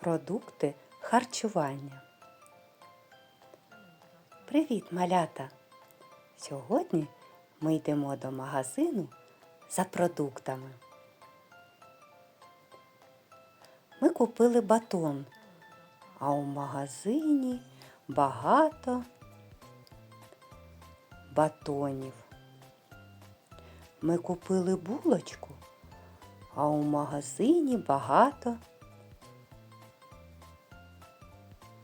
Продукти харчування. Привіт, малята! Сьогодні ми йдемо до магазину за продуктами. Ми купили батон, а у магазині багато батонів. Ми купили булочку, а у магазині багато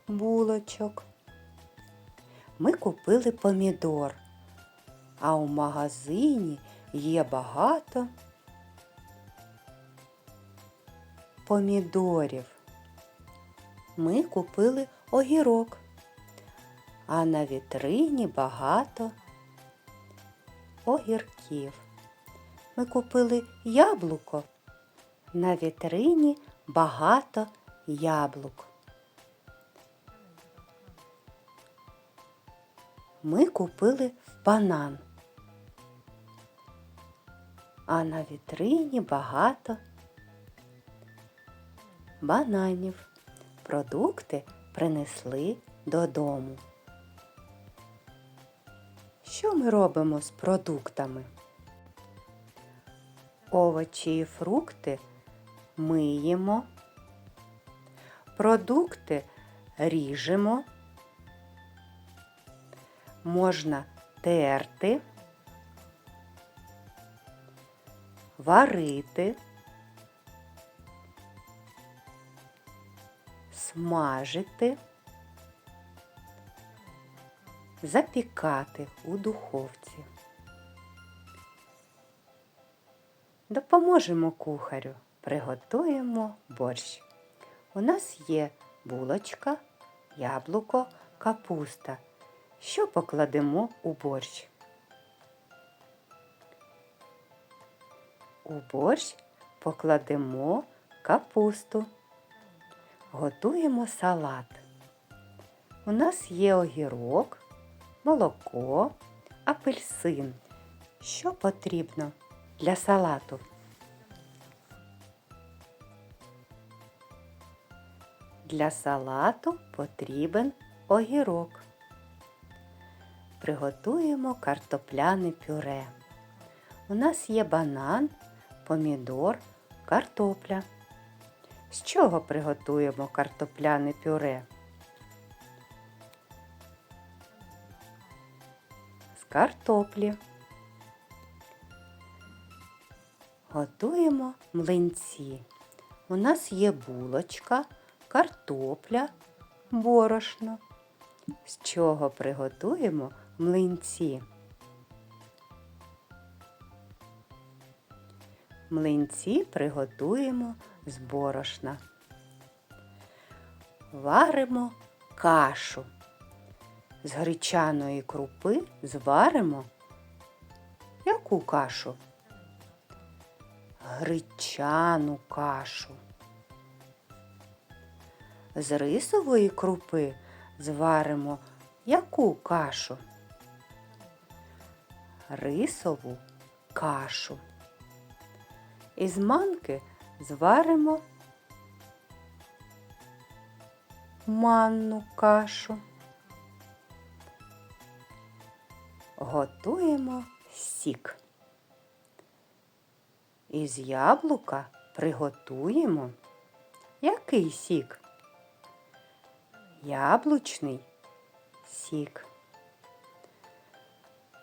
булочок. Ми купили помідор, а у магазині є багато помідорів. Ми купили огірок, а на вітрині багато огірків. Ми купили яблуко, на вітрині багато яблук. Ми купили банан, а на вітрині багато бананів. Продукти принесли додому. Що ми робимо з продуктами? Овочі і фрукти миємо, продукти ріжемо, можна терти, варити, смажити, запікати у духовці. Допоможемо кухарю, приготуємо борщ. У нас є булочка, яблуко, капуста. Що покладемо у борщ? У борщ покладемо капусту. Готуємо салат. У нас є огірок, молоко, апельсин. Що потрібно для салату? Для салату потрібен огірок. Приготуємо картопляне пюре. У нас є банан, помідор, картопля. З чого приготуємо картопляне пюре? З картоплі. Готуємо млинці. У нас є булочка, картопля, борошно. З чого приготуємо млинці? Млинці приготуємо з борошна. Варимо кашу. З гречаної крупи зваримо яку кашу? Гречану кашу. З рисової крупи зваримо яку кашу? Рисову кашу. Із манки зваримо манну кашу. Готуємо сік. Із яблука приготуємо який сік? Яблучний сік.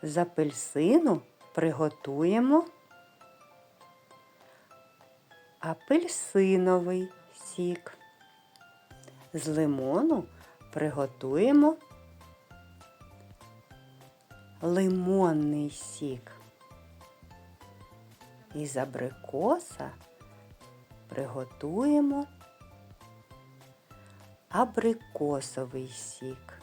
З апельсину приготуємо апельсиновий сік. З лимону приготуємо лимонний сік. Із абрикоса приготуємо абрикосовий сік.